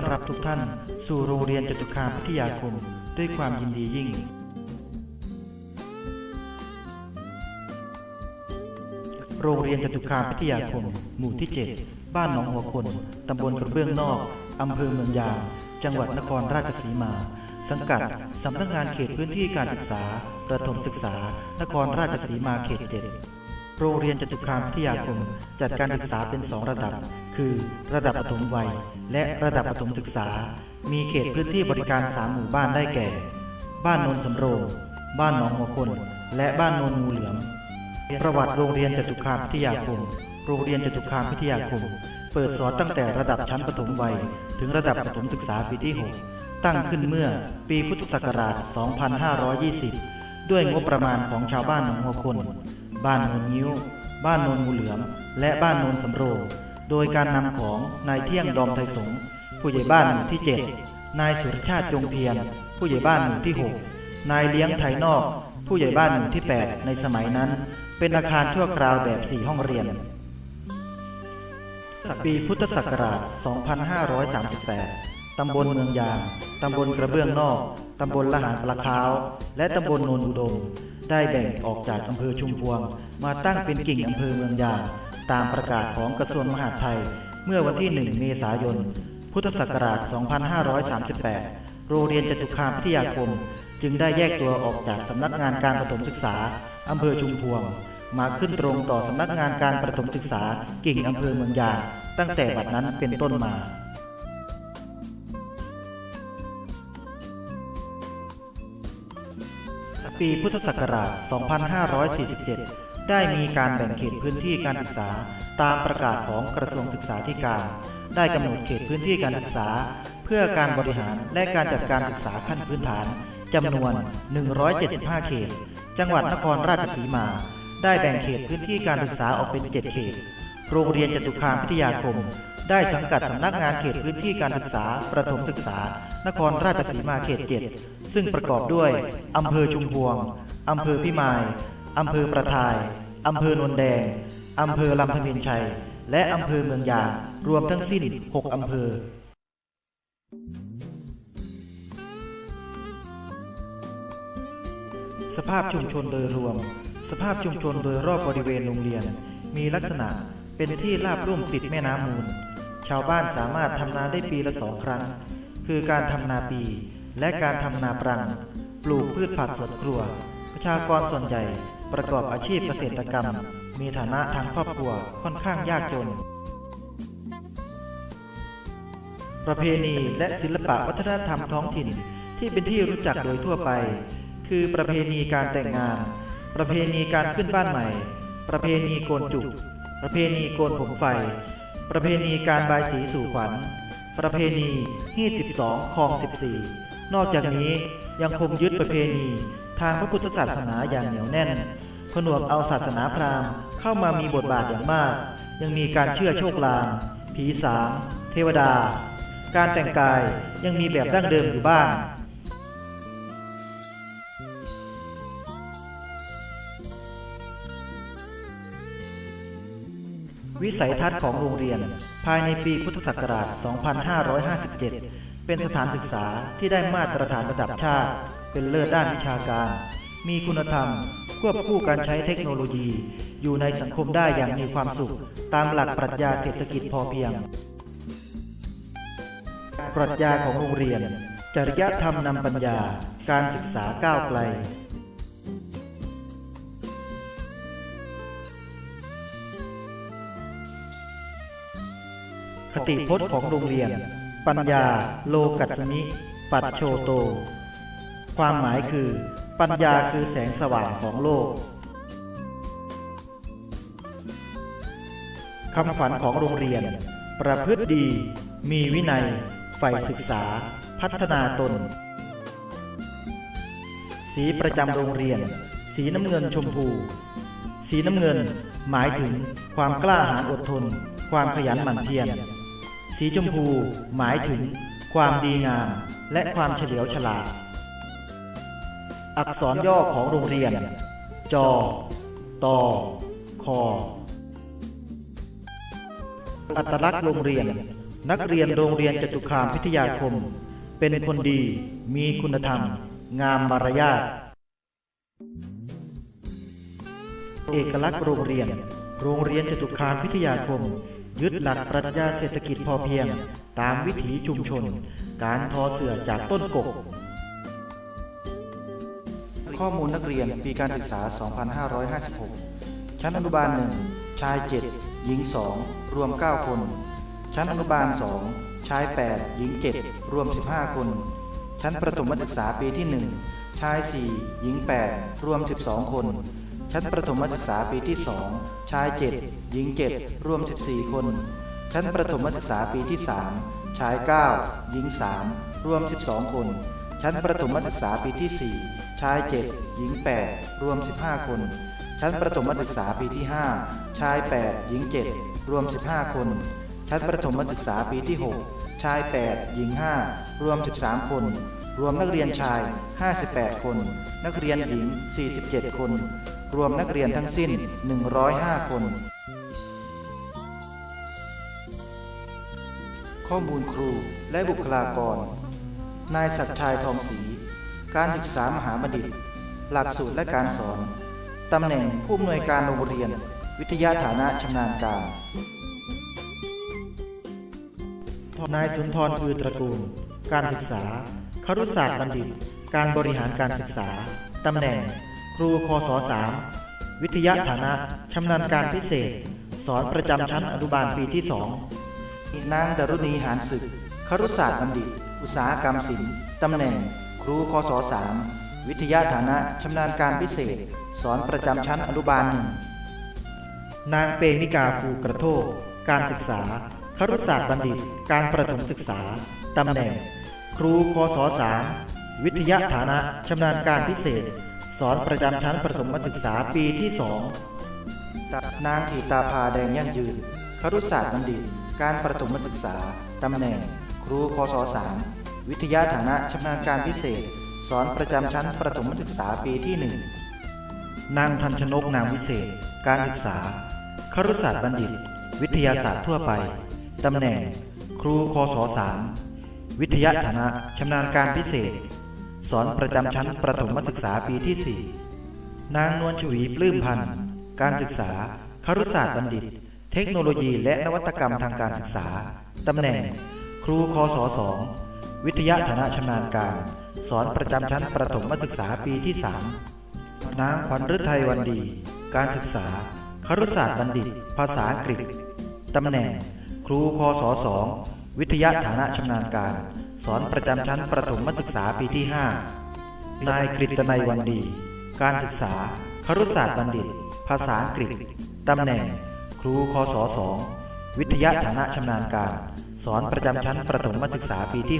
ต้อนรับทุกท่าน สู่โรงเรียนจตุคามพิทยาคม ด้วยความยินดียิ่ง โรงเรียนจตุคามพิทยาคม หมู่ที่ 7 บ้านหนองหัวคน ตำบลกระเบื้องนอก อำเภอเมืองยาง จังหวัดนครราชสีมา สังกัด สำนักงานเขตพื้นที่การศึกษา ประถมศึกษา นครราชสีมาเขตเจ็ด โรงเรียนจตุคามพิทยาคมจัดการศึกษาเป็น2ระดับ คือระดับประถมวัย และระดับประถมศึกษา มีเขตพื้นที่บริการ3หมู่บ้านได้แก่ บ้านโนนสำโรง บ้านหนองหัวคน และบ้านโนนงูเหลือม ประวัติโรงเรียนจตุคามพิทยาคม โรงเรียนจตุคามพิทยาคม เปิดสอนตั้งแต่ระดับชั้นประถมวัย ถึงระดับประถมศึกษาปีที่ 6 ตั้งขึ้นเมื่อปีพุทธศักราช 2520 ด้วยงบประมาณของชาวบ้านหนองหัวคน บ้านโนนยิ้ว บ้านโนนงูเหลือม และบ้านโนนสำโรง โดยการนำของนายเที่ยงดอมไทยสงผู้ใหญ่บ้านหมู่ที่ 7 นายสุรชาติจงเพียร ผู้ใหญ่บ้านหมู่ที่ 6 นายเลี้ยงไทยนอก ผู้ใหญ่บ้านหมู่ที่ 8 ในสมัยนั้น เป็นอาคารชั่วคราวแบบ 4 ห้องเรียนปีพุทธศักราช 2538 ตำบลเมืองยาง ตำบลกระเบื้องนอก ตำบลละหารปลาขาว และตำบลโนนอุดม ได้แบ่งออกจากอำเภอชุมพวง มาตั้งเป็นกิ่งอำเภอเมืองยางตามประกาศของกระทรวงมหาดไทย เมื่อวันที่ 1 เมษายน พุทธศักราช 2538 โรงเรียนจตุคามพิทยาคม จึงได้แยกตัวออกจากสำนักงานการประถมศึกษาอำเภอชุมพวง มาขึ้นตรงต่อสำนักงานการประถมศึกษากิ่งอำเภอเมืองยางตั้งแต่บัดนั้นเป็นต้นมา ปีพุทธศักราช 2547 ได้มีการแบ่งเขตพื้นที่การศึกษาตามประกาศของกระทรวงศึกษาธิการ ได้กำหนดเขตพื้นที่การศึกษา เพื่อการบริหารและการจัดการศึกษาขั้นพื้นฐานจำนวน 175 เขต จังหวัดนครราชสีมา ได้แบ่งเขตพื้นที่การศึกษาออกเป็น 7 เขต โรงเรียนจตุคามพิทยาคม ได้สังกัดสำนักงานเขตพื้นที่การศึกษา ประถมศึกษา นครราชสีมาเขต 7 ซึ่งประกอบด้วยอำเภอชุมพวงอำเภอพิมายอำเภอประทายอำเภอนนแดงอำเภอลำธเมินชัย และอำเภอเมืองยางรวมทั้งสิ้น 6 อำเภอสภาพชุมชนโดยรวม สภาพชุมชนโดยรอบบริเวณโรงเรียน มีลักษณะ เป็นที่ราบรุ่มติดแม่น้ำมูล ชาวบ้านสามารถทำนาได้ปีละสองครั้ง คือการทำนาปี และการทำนาปรัง ปลูกพืชผักสวนครัว ประชากรส่วนใหญ่ประกอบอาชีพเกษตรกรรม มีฐานะทางครอบครัวค่อนข้างยากจน ประเพณีและศิลปะวัฒนธรรมท้องถิ่นที่เป็นที่รู้จักโดยทั่วไป คือประเพณีการแต่งงาน ประเพณีการขึ้นบ้านใหม่ ประเพณีโกนจุก ประเพณีโกนผมไฟ ประเพณีการบายสีสู่ขวัญ ประเพณีฮีด12คลอง 14 นอกจากนี้ยังคงยึดประเพณีทางพระพุทธศาสนาอย่างเหนียวแน่น ผนวกเอาศาสนาพราหมณ์เข้ามามีบทบาทอย่างมาก ยังมีการเชื่อโชคลาง ผีสาง เทวดา การแต่งกายยังมีแบบดั้งเดิมอยู่บ้าง วิสัยทัศน์ของโรงเรียน ภายในปีพุทธศักราช 2557 เป็นสถานศึกษาที่ได้มาตรฐานระดับชาติ เป็นเลิศด้านวิชาการ มีคุณธรรม ควบคู่การใช้เทคโนโลยี อยู่ในสังคมได้อย่างมีความสุข ตามหลักปรัชญาเศรษฐกิจพอเพียง ปรัชญาของโรงเรียน จริยธรรมนำปัญญา การศึกษาก้าวไกล ติพจน์ของโรงเรียน ปัญญาโลกัสมิ ปัจโชโต ความหมายคือ ปัญญาคือแสงสว่างของโลกคำขวัญของโรงเรียน ประพฤติดี มีวินัยใฝ่ศึกษา พัฒนาตน สีประจำโรงเรียน สีน้ำเงินชมพู สีน้ำเงินหมายถึงความกล้าหาญอดทน ความขยันหมั่นเพียร สีชมพูหมายถึง ความดีงาม และความเฉลียวฉลาด อักษรย่อของโรงเรียน จอตอคออัตลักษณ์โรงเรียน นักเรียนโรงเรียนจตุคามพิทยาคม เป็นคนดี มีคุณธรรม งามมารยาทเอกลักษณ์โรงเรียน โรงเรียนจตุคามพิทยาคม ยึดหลักปรัชญาเศรษฐกิจพอเพียง ตามวิถีชุมชน การทอเสื่อจากต้นกก ข้อมูลนักเรียนปีการศึกษา 2556 ชั้นอนุบาล 1 ชาย 7 หญิง 2 รวม 9 คน ชั้นอนุบาล 2 ชาย 8 หญิง 7 รวม 15 คน ชั้นประถมศึกษาปีที่ 1 ชาย 4 หญิง 8 รวม 12 คน ชั้นประถมศึกษาปีที่2ชาย7หญิง7รวม 14 คน ชั้นประถมศึกษาปีที่3ชาย 9 หญิง 3 รวม 12 คน ชั้นประถมศึกษาปีที่ 4 ชาย 7 หญิง 8 รวม 15 คน ชั้นประถมศึกษาปีที่ 5 ชาย 8 หญิง 7 รวม 15 คน ชั้นประถมศึกษาปีที่ 6 ชาย 8 หญิง 5 รวม 13 คน รวมนักเรียนชาย 58 คน นักเรียนหญิง 47 คน รวมนักเรียนทั้งสิ้น 105 คน ข้อมูลครูและบุคลากร นายศักชัยทองศรีการศึกษามหาบัณฑิต หลักสูตรและการสอน ตำแหน่งผู้อำนวยการโรงเรียน วิทยาฐานะชำนาญการ นายสุนทรคือตระกูล การศึกษาครุศาสตร์บัณฑิต การบริหารการศึกษา ตำแหน่ง ครูคศสามวิทยาฐานะชำนาญการพิเศษ สอนประจำชั้นอนุบาลปีที่สองนางดารุณีหานศึกครุศาสตร์บัณฑิต อุตสาหกรรมศิลป์ตำแหน่ง ครูคศสามวิทยาฐานะชำนาญการพิเศษ สอนประจำชั้นอนุบาลหนึ่งนางเปมิกาภูกระโทกการศึกษาครุศาสตร์บัณฑิต การประถมศึกษาตำแหน่ง ครูคศสามวิทยาฐานะชำนาญการพิเศษ สอนประจำชั้นประถมศึกษาปีที่สองนางถีตาภาแดงยั่งยืนครุศาสตร์บัณฑิต การประถมศึกษา ตำแหน่ง ครูคศสามวิทยาฐานะชำนาญการพิเศษ สอนประจำชั้นประถมศึกษาปีที่หนึ่งนางทันชนกนามวิเศษ การศึกษาครุศาสตร์บัณฑิต วิทยาศาสตร์ทั่วไป ตำแหน่ง ครูคศสามวิทยาฐานะชำนาญการพิเศษ สอนประจำชั้นประถมศึกษาปีที่ 4 นางนวลชวีปลื้มพันธ์ การศึกษาครุศาสตร์บัณฑิต เทคโนโลยีและนวัตกรรมทางการศึกษา ตำแหน่ง ครูคศสองวิทยาฐานะชำนาญการ สอนประจำชั้นประถมศึกษาปีที่ 3 นางขวัญฤทัยวันดี การศึกษาครุศาสตร์บัณฑิต ภาษาอังกฤษ ตำแหน่ง ครูคศสองวิทยาฐานะชำนาญการ สอนประจำชั้นประถมศึกษาปีที่ 5 นายกฤตนัยวันดี การศึกษาครุศาสตร์บัณฑิต ภาษาอังกฤษ ตำแหน่ง ครูคศสองวิทยาฐานะชำนาญการ สอนประจำชั้นประถมศึกษาปีที่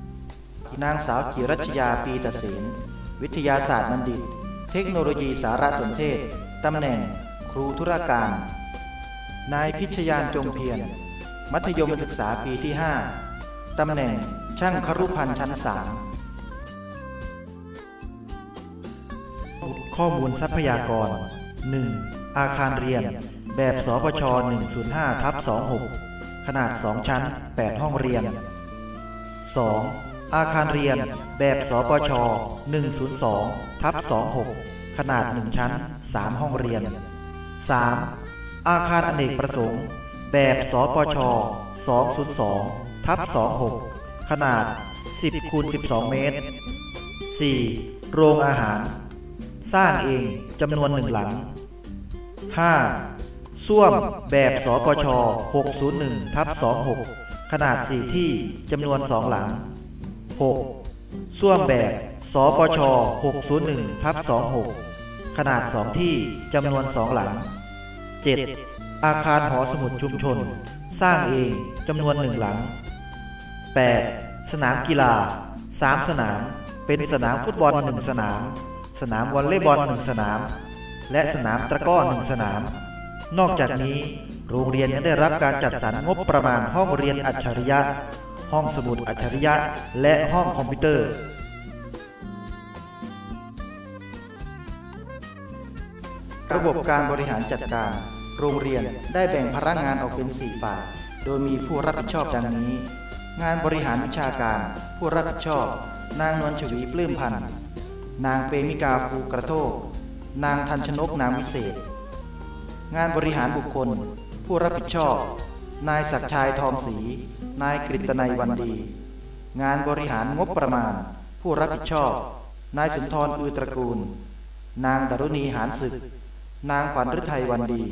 6 นางสาวจิรัชยาปีตเสนวิทยาศาสตร์บัณฑิต เทคโนโลยีสารสนเทศ ตำแหน่ง ครูธุรการ นายพิชยานจงเพียร มัธยมศึกษาปีที่ 5 ตำแหน่งช่างครุพันธ์ชั้น3ข้อมูลทรัพยากร 1. อาคารเรียน แบบสปช 105ทับ26 ขนาด 2 ชั้น 8 ห้องเรียน 2. อาคารเรียน แบบสปช 102ทับ26 ขนาด 1 ชั้น 3 ห้องเรียน 3. อาคารอเนกประสงค์ แบบสปช 202 ทับ26 ขนาด 10คูณ12 เมตร 4. โรงอาหาร สร้างเองจำนวนหนึ่งหลัง 5. ส้วมแบบสปช601ทับ26 ขนาด 4 ที่จำนวน 2 หลัง 6. ส้วมแบบสปช 601ทับ26 ขนาด 2 ที่จำนวน 2 หลัง 7. อาคารหอสมุดชุมชน สร้างเองจำนวนหนึ่งหลัง 8. สนามกีฬา 3 สนาม เป็นสนามฟุตบอล 1 สนาม สนามวอลเลย์บอล 1 สนาม และสนามตะก้อ 1 สนาม นอกจากนี้ โรงเรียนยังได้รับการจัดสรรงบประมาณห้องเรียนอัจฉริยะ ห้องสมุดอัจฉริยะ และห้องคอมพิวเตอร์ระบบการบริหารจัดการ โรงเรียนได้แบ่งพนักงานออกเป็น 4 ฝ่าย โดยมีผู้รับผิดชอบดังนี้ งานบริหารวิชาการ ผู้รับผิดชอบ นางนวลชวีปลื้มพันธ์ นางเปมิกาฟูกระโทก นางทันชนกนามวิเศษ งานบริหารบุคคล ผู้รับผิดชอบ นายศักดิ์ชัยทองศรี นายกฤตนัยวันดี งานบริหารงบประมาณ ผู้รับผิดชอบ นายสุนทรอือตระกูล นางดารุณีหานศึก นางขวัญฤทัยวันดี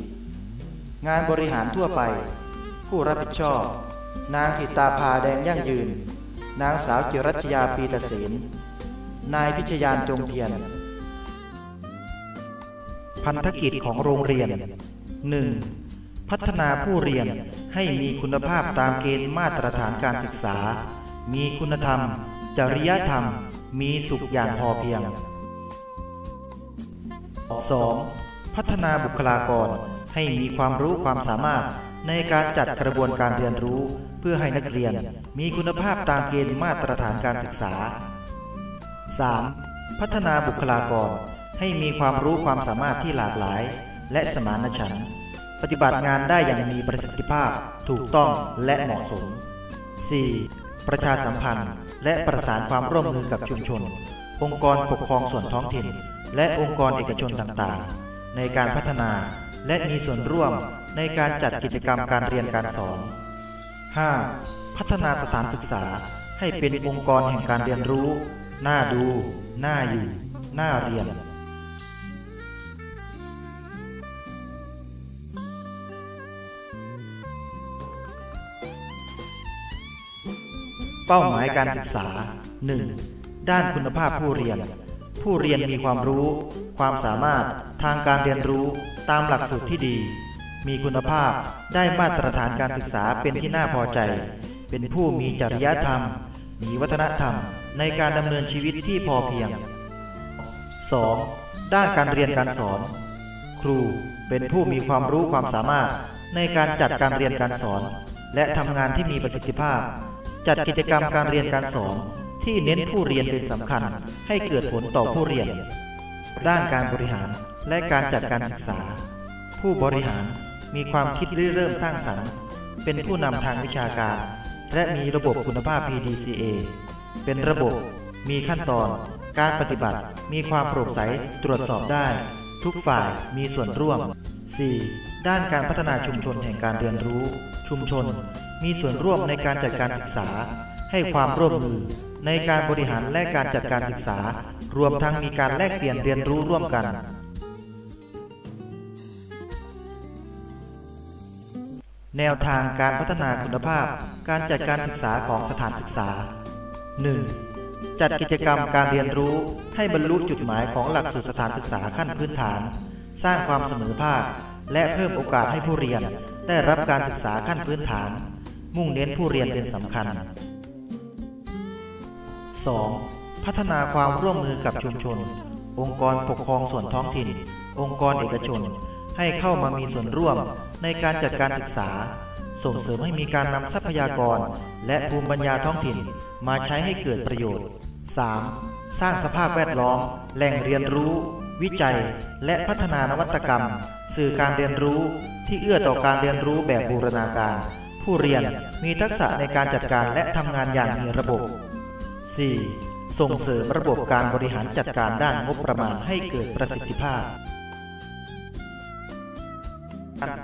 งานบริหารทั่วไป ผู้รับผิดชอบ นางถิตาภาแดงยั่งยืน นางสาวจิรัชยาปีตเสนนายพิชยานจงเพียร พันธกิจของโรงเรียน 1. พัฒนาผู้เรียนให้มีคุณภาพตามเกณฑ์มาตรฐานการศึกษา มีคุณธรรม จริยธรรม มีสุขอย่างพอเพียง 2. พัฒนาบุคลากรให้มีความรู้ความสามารถในการจัดกระบวนการเรียนรู้ เพื่อให้นักเรียนมีคุณภาพตามเกณฑ์มาตรฐานการศึกษา 3. พัฒนาบุคลากรให้มีความรู้ความสามารถที่หลากหลาย และสมานฉันท์ปฏิบัติงานได้อย่างมีประสิทธิภาพ ถูกต้องและเหมาะสม 4. ประชาสัมพันธ์ และประสานความร่วมมือกับชุมชน องค์กรปกครองส่วนท้องถิ่น และองค์กรเอกชนต่างๆ ในการพัฒนาและมีส่วนร่วมในการจัดกิจกรรมการเรียนการสอน 5. พัฒนาสถานศึกษาให้เป็นองค์กรแห่งการเรียนรู้ น่าดู น่าอยู่ น่าเรียนเป้าหมายการศึกษา 1. ด้านคุณภาพผู้เรียน ผู้เรียนมีความรู้ ความสามารถทางการเรียนรู้ตามหลักสูตรที่ดี มีคุณภาพได้มาตรฐานการศึกษาเป็นที่น่าพอใจ เป็นผู้มีจริยธรรม มีวัฒนธรรมในการดำเนินชีวิตที่พอเพียง 2. ด้านการเรียนการสอน ครูเป็นผู้มีความรู้ความสามารถในการจัดการเรียนการสอน และทำงานที่มีประสิทธิภาพ จัดกิจกรรมการเรียนการสอนที่เน้นผู้เรียนเป็นสำคัญ ให้เกิดผลต่อผู้เรียน ด้านการบริหารและการจัดการศึกษา ผู้บริหาร มีความคิดริเริ่มสร้างสรรค์ เป็นผู้นำทางวิชาการ และมีระบบคุณภาพ PDCA เป็นระบบ มีขั้นตอน การปฏิบัติ มีความโปร่งใส ตรวจสอบได้ ทุกฝ่ายมีส่วนร่วม 4. ด้านการพัฒนาชุมชนแห่งการเรียนรู้ ชุมชน มีส่วนร่วมในการจัดการศึกษา ให้ความร่วมมือในการบริหารและการจัดการศึกษา รวมทั้งมีการแลกเปลี่ยนเรียนรู้ร่วมกัน แนวทางการพัฒนาคุณภาพการจัดการศึกษาของสถานศึกษา 1. จัดกิจกรรมการเรียนรู้ให้บรรลุจุดหมายของหลักสูตรสถานศึกษาขั้นพื้นฐาน สร้างความเสมอภาค และเพิ่มโอกาสให้ผู้เรียน ได้รับการศึกษาขั้นพื้นฐาน มุ่งเน้นผู้เรียนเป็นสำคัญ 2. พัฒนาความร่วมมือกับชุมชน องค์กรปกครองส่วนท้องถิ่น องค์กรเอกชน ให้เข้ามามีส่วนร่วม ในการจัดการศึกษา ส่งเสริมให้มีการนำทรัพยากร และภูมิปัญญาท้องถิ่นมาใช้ให้เกิดประโยชน์ 3. สร้างสภาพแวดล้อม แหล่งเรียนรู้ วิจัย และพัฒนานวัตกรรม สื่อการเรียนรู้ที่เอื้อต่อการเรียนรู้แบบบูรณาการ ผู้เรียนมีทักษะในการจัดการและทำงานอย่างมีระบบ 4. ส่งเสริมระบบการบริหารจัดการด้านงบประมาณให้เกิดประสิทธิภาพ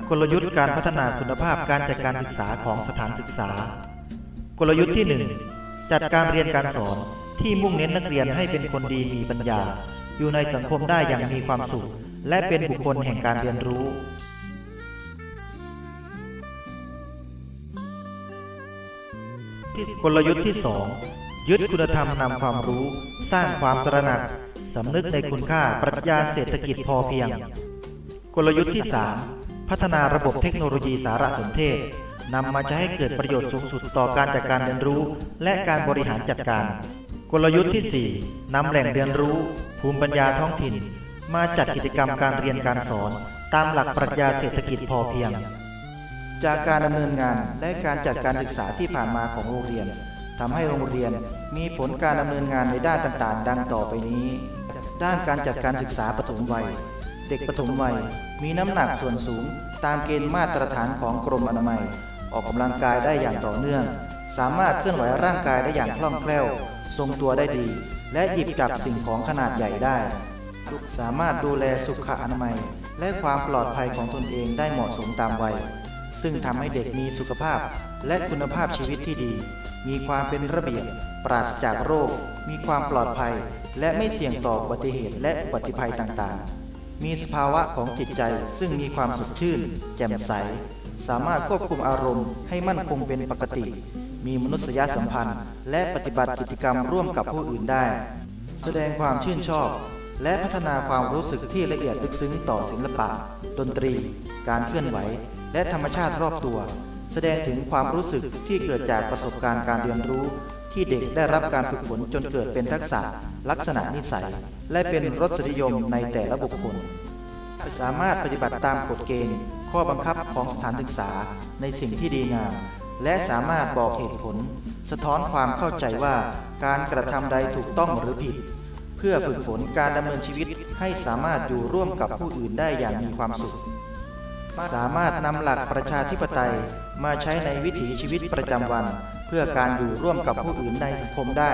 กลยุทธ์การพัฒนาคุณภาพการจัดการศึกษาของสถานศึกษา กลยุทธ์ที่ 1 จัดการเรียนการสอนที่มุ่งเน้นนักเรียนให้เป็นคนดีมีปัญญา อยู่ในสังคมได้อย่างมีความสุข และเป็นบุคคลแห่งการเรียนรู้ กลยุทธ์ที่ 2 ยึดคุณธรรมนำความรู้ สร้างความตระหนักสำนึกในคุณค่าปรัชญาเศรษฐกิจพอเพียง กลยุทธ์ที่ 3 พัฒนาระบบเทคโนโลยีสารสนเทศนำมาใช้ให้เกิดประโยชน์สูงสุดต่อการจัดการเรียนรู้ และการบริหารจัดการ กลยุทธ์ที่4นำแหล่งเรียนรู้ ภูมิปัญญาท้องถิ่น มาจัดกิจกรรมการเรียนการสอน ตามหลักปรัชญาเศรษฐกิจพอเพียง จากการดำเนินงานและการจัดการศึกษาที่ผ่านมาของโรงเรียนทำให้โรงเรียนมีผลการดำเนินงานในด้านต่างๆ ดังต่อไปนี้ ด้านการจัดการศึกษาปฐมวัย เด็กปฐมวัยมีน้ำหนักส่วนสูง ตามเกณฑ์มาตรฐานของกรมอนามัย ออกกำลังกายได้อย่างต่อเนื่อง สามารถเคลื่อนไหวร่างกายได้อย่างคล่องแคล่ว ทรงตัวได้ดี และหยิบจับสิ่งของขนาดใหญ่ได้ สามารถดูแลสุขอนามัย และความปลอดภัยของตนเองได้เหมาะสมตามวัย ซึ่งทำให้เด็กมีสุขภาพและคุณภาพชีวิตที่ดี มีความเป็นระเบียบ ปราศจากโรค มีความปลอดภัย และไม่เสี่ยงต่ออุบัติเหตุและอุบัติภัยต่างๆ มีสภาวะของจิตใจซึ่งมีความสดชื่น แจ่มใส สามารถควบคุมอารมณ์ให้มั่นคงเป็นปกติ มีมนุษยสัมพันธ์ และปฏิบัติกิจกรรมร่วมกับผู้อื่นได้ แสดงความชื่นชอบ และพัฒนาความรู้สึกที่ละเอียดลึกซึ้งต่อศิลปะ ดนตรี การเคลื่อนไหว และธรรมชาติรอบตัว แสดงถึงความรู้สึกที่เกิดจากประสบการณ์การเรียนรู้ ที่เด็กได้รับการฝึกฝนจนเกิดเป็นทักษะ ลักษณะนิสัย และเป็นรสนิยมในแต่ละบุคคล สามารถปฏิบัติตามกฎเกณฑ์ ข้อบังคับของสถานศึกษาในสิ่งที่ดีงาม และสามารถบอกเหตุผล สะท้อนความเข้าใจว่าการกระทำใดถูกต้องหรือผิด เพื่อฝึกฝนการดำเนินชีวิตให้สามารถอยู่ร่วมกับผู้อื่นได้อย่างมีความสุขสามารถนำหลักประชาธิปไตยมาใช้ในวิถีชีวิตประจำวัน เพื่อการอยู่ร่วมกับผู้อื่นในสังคมได้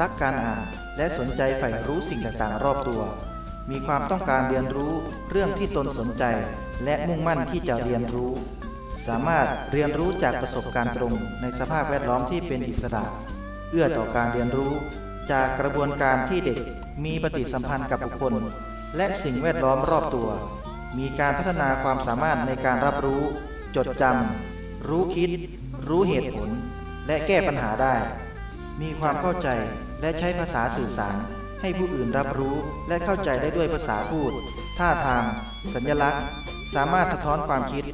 รักการอ่านและสนใจใฝ่รู้สิ่งต่างๆ รอบตัว มีความต้องการเรียนรู้เรื่องที่ตนสนใจ และมุ่งมั่นที่จะเรียนรู้ สามารถเรียนรู้จากประสบการณ์ตรงในสภาพแวดล้อมที่เป็นอิสระ เอื้อต่อการเรียนรู้ จากกระบวนการที่เด็กมีปฏิสัมพันธ์กับบุคคล และสิ่งแวดล้อมรอบตัว มีการพัฒนาความสามารถในการรับรู้ จดจำรู้คิด รู้เหตุผล และแก้ปัญหาได้ มีความเข้าใจและใช้ภาษาสื่อสาร ให้ผู้อื่นรับรู้และเข้าใจได้ด้วยภาษาพูด ท่าทาง สัญลักษณ์ สามารถสะท้อนความคิด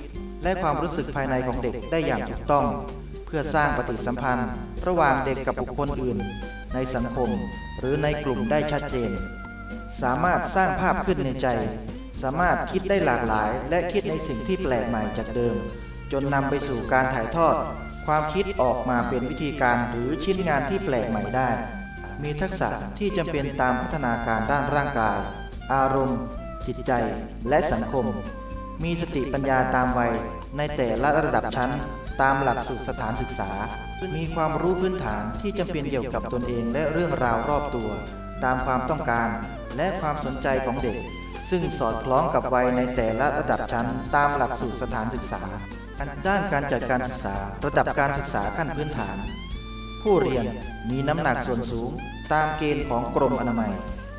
และความรู้สึกภายในของเด็กได้อย่างถูกต้อง เพื่อสร้างปฏิสัมพันธ์ ระหว่างเด็กกับบุคคลอื่น ในสังคม หรือในกลุ่มได้ชัดเจน สามารถสร้างภาพขึ้นในใจ สามารถคิดได้หลากหลาย และคิดในสิ่งที่แปลกใหม่จากเดิม จนนำไปสู่การถ่ายทอด ความคิดออกมาเป็นวิธีการหรือชิ้นงานที่แปลกใหม่ได้ มีทักษะที่จำเป็นตามพัฒนาการด้านร่างกาย อารมณ์ จิตใจ และสังคม มีสติปัญญาตามวัยในแต่ละระดับชั้น ตามหลักสูตรสถานศึกษา มีความรู้พื้นฐานที่จำเป็นเกี่ยวกับตนเองและเรื่องราวรอบตัว ตามความต้องการและความสนใจของเด็ก ซึ่งสอดคล้องกับวัยในแต่ละระดับชั้น ตามหลักสูตรสถานศึกษา ด้านการจัดการศึกษาระดับการศึกษาขั้นพื้นฐาน ผู้เรียนมีน้ำหนักส่วนสูง ตามเกณฑ์ของกรมอนามัย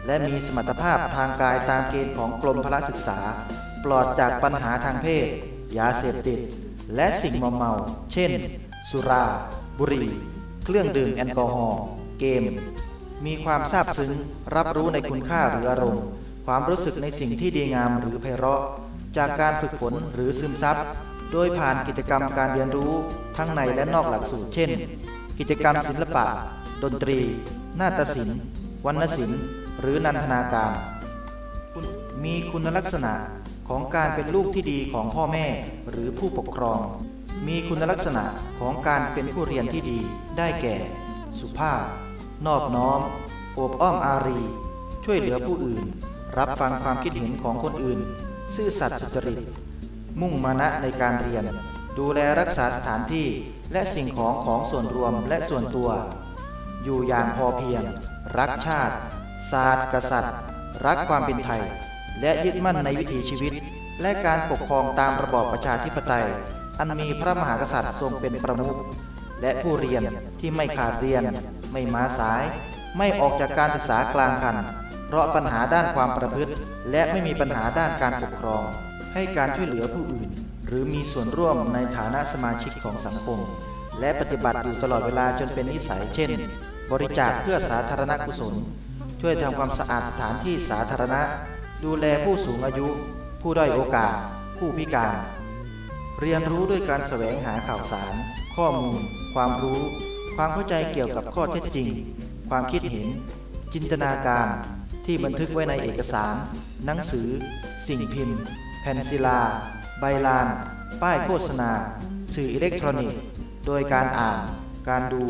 และมีสมรรถภาพทางกายตามเกณฑ์ของกรมพละศึกษา ปลอดจากปัญหาทางเพศ ยาเสพติด และสิ่งเมาเมา เช่น สุรา บุหรี่ เครื่องดื่มแอลกอฮอล์เกม มีความซาบซึ้ง รับรู้ในคุณค่าหรืออารมณ์ ความรู้สึกในสิ่งที่ดีงามหรือไพเราะ จากการฝึกฝนหรือซึมซับ โดยผ่านกิจกรรมการเรียนรู้ทั้งในและนอกหลักสูตรเช่น กิจกรรมศิลปะ ดนตรี นาฏศิลป์วรรณศิลป์หรือนันทนาการ มีคุณลักษณะของการเป็นลูกที่ดีของพ่อแม่หรือผู้ปกครอง มีคุณลักษณะของการเป็นผู้เรียนที่ดีได้แก่ สุภาพ นอบน้อม โอบอ้อมอารี ช่วยเหลือผู้อื่น รับฟังความคิดเห็นของคนอื่น ซื่อสัตย์สุจริต มุ่งมานะในการเรียน ดูแลรักษาสถานที่และสิ่งของของส่วนรวมและส่วนตัว อยู่อย่างพอเพียง รักชาติ ศาสตร์กษัตริย์ รักความเป็นไทย และยึดมั่นในวิถีชีวิต และการปกครองตามระบอบประชาธิปไตย อันมีพระมหากษัตริย์ทรงเป็นประมุขและผู้เรียนที่ไม่ขาดเรียน ไม่มาสาย ไม่ออกจากการศึกษากลางคัน เพราะปัญหาด้านความประพฤติ และไม่มีปัญหาด้านการปกครอง ให้การช่วยเหลือผู้อื่น หรือมีส่วนร่วมในฐานะสมาชิกของสังคม และปฏิบัติอยู่ตลอดเวลาจนเป็นนิสัย เช่น บริจาคเพื่อสาธารณกุศล ช่วยทำความสะอาดสถานที่สาธารณะ ดูแลผู้สูงอายุ ผู้ด้อยโอกาส ผู้พิการ เรียนรู้ด้วยการแสวงหาข่าวสาร ข้อมูล ความรู้ ความเข้าใจเกี่ยวกับข้อเท็จจริง ความคิดเห็น จินตนาการที่บันทึกไว้ในเอกสาร หนังสือ สิ่งพิมพ์ ผ่นศิลา ใบลาน ป้ายโฆษณา สื่ออิเล็กทรอนิกส์ โดยการอ่าน การดู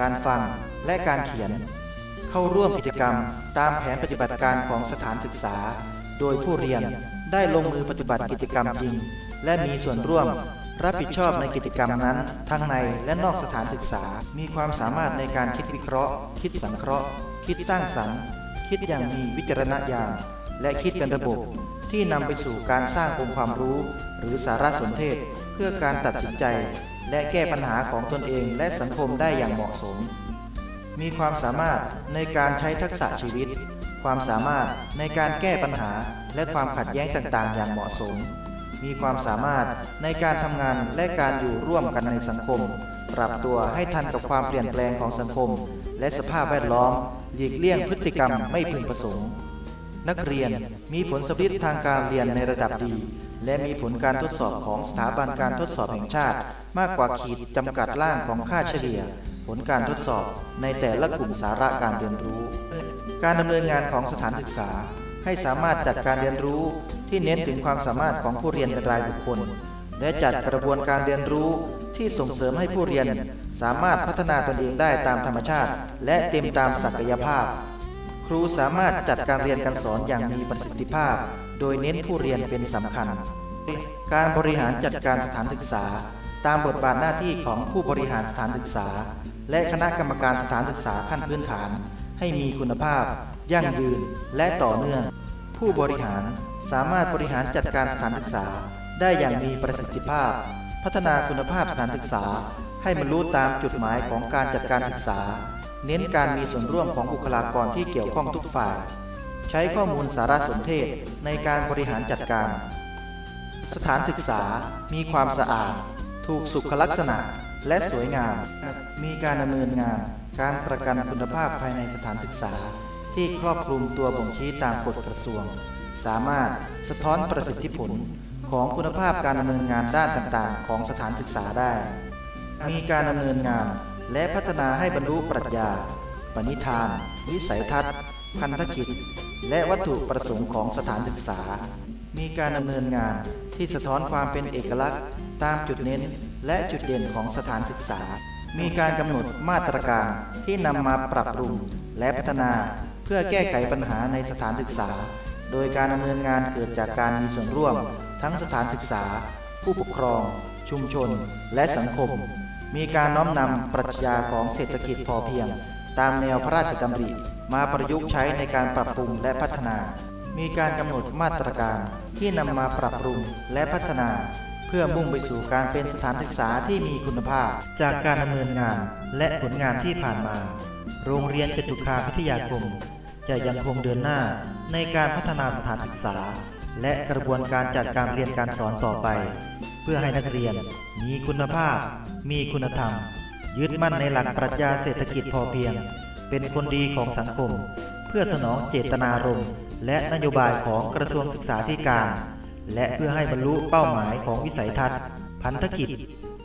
การฟัง และการเขียน เข้าร่วมกิจกรรมตามแผนปฏิบัติการของสถานศึกษา โดยผู้เรียนได้ลงมือปฏิบัติกิจกรรมจริง และมีส่วนร่วมรับผิดชอบในกิจกรรมนั้น ทั้งในและนอกสถานศึกษา มีความสามารถในการคิดวิเคราะห์ คิดสังเคราะห์ คิดสร้างสรรค์ คิดอย่างมีวิจารณญาณ และคิดเป็นระบบ ที่นำไปสู่การสร้างองค์ความรู้ หรือสารสนเทศ เพื่อการตัดสินใจ และแก้ปัญหาของตนเองและสังคมได้อย่างเหมาะสม มีความสามารถในการใช้ทักษะชีวิต ความสามารถในการแก้ปัญหาและความขัดแย้งต่างๆ อย่างเหมาะสม มีความสามารถในการทำงานและการอยู่ร่วมกันในสังคม ปรับตัวให้ทันกับความเปลี่ยนแปลงของสังคม และสภาพแวดล้อม หลีกเลี่ยงพฤติกรรมไม่พึงประสงค์ นักเรียนมีผลสำลิดทางการเรียนในระดับดี และมีผลการทดสอบของสถาบันการทดสอบแห่งชาติ มากกว่าขีดจำกัดล่างของค่าเฉลี่ย ผลการทดสอบในแต่ละกลุ่มสาระการเรียนรู้ การดำเนินงานของสถานศึกษา ให้สามารถจัดการเรียนรู้ที่เน้นถึงความสามารถของผู้เรียนเป็นรายบุคคล และจัดกระบวนการเรียนรู้ที่ส่งเสริมให้ผู้เรียน สามารถพัฒนาตนเองได้ตามธรรมชาติ และเต็มตามศักยภาพ ครูสามารถจัดการเรียนการสอนอย่างมีประสิทธิภาพ โดยเน้นผู้เรียนเป็นสำคัญ การบริหารจัดการสถานศึกษา ตามบทบาทหน้าที่ของผู้บริหารสถานศึกษา และคณะกรรมการสถานศึกษาขั้นพื้นฐาน ให้มีคุณภาพ ยั่งยืน และต่อเนื่อง ผู้บริหารสามารถบริหารจัดการสถานศึกษา ได้อย่างมีประสิทธิภาพ พัฒนาคุณภาพสถานศึกษา ให้บรรลุตามจุดหมายของการจัดการศึกษา เน้นการมีส่วนร่วมของบุคลากรที่เกี่ยวข้องทุกฝ่าย ใช้ข้อมูลสารสนเทศในการบริหารจัดการ สถานศึกษามีความสะอาด ถูกสุขลักษณะและสวยงาม มีการดำเนินงาน การประกันคุณภาพภายในสถานศึกษา ที่ครอบคลุมตัวบ่งชี้ตามกฎกระทรวง สามารถสะท้อนประสิทธิผลของคุณภาพการดำเนินงานด้านต่างๆ ของสถานศึกษาได้ มีการดำเนินงาน และพัฒนาให้บรรลุปรัชญา ปณิธาน วิสัยทัศน์ พันธกิจ และวัตถุประสงค์ของสถานศึกษา มีการดำเนินงานที่สะท้อนความเป็นเอกลักษณ์ ตามจุดเน้น และจุดเด่นของสถานศึกษา มีการกำหนดมาตรการที่นำมาปรับปรุงและพัฒนาเพื่อแก้ไขปัญหาในสถานศึกษา โดยการดำเนินงานเกิดจากการมีส่วนร่วม ทั้งสถานศึกษา ผู้ปกครอง ชุมชน และสังคม มีการน้อมนำปรัชญาของเศรษฐกิจพอเพียง ตามแนวพระราชดำริ มาประยุกต์ใช้ในการปรับปรุงและพัฒนา มีการกำหนดมาตรการที่นำมาปรับปรุงและพัฒนา เพื่อมุ่งไปสู่การเป็นสถานศึกษาที่มีคุณภาพ จากการดำเนินงานและผลงานที่ผ่านมา โรงเรียนจตุคามพิทยาคมจะยังคงเดินหน้าในการพัฒนาสถานศึกษา และกระบวนการจัดการเรียนการสอนต่อไป เพื่อให้นักเรียนมีคุณภาพ มีคุณธรรม ยึดมั่นในหลักปรัชญาเศรษฐกิจพอเพียง เป็นคนดีของสังคม เพื่อสนองเจตนารมณ์และนโยบายของกระทรวงศึกษาธิการ และเพื่อให้บรรลุเป้าหมายของวิสัยทัศน์ พันธกิจ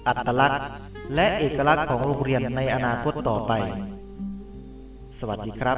อัตลักษณ์ และเอกลักษณ์ของโรงเรียนในอนาคตต่อไป สวัสดีครับ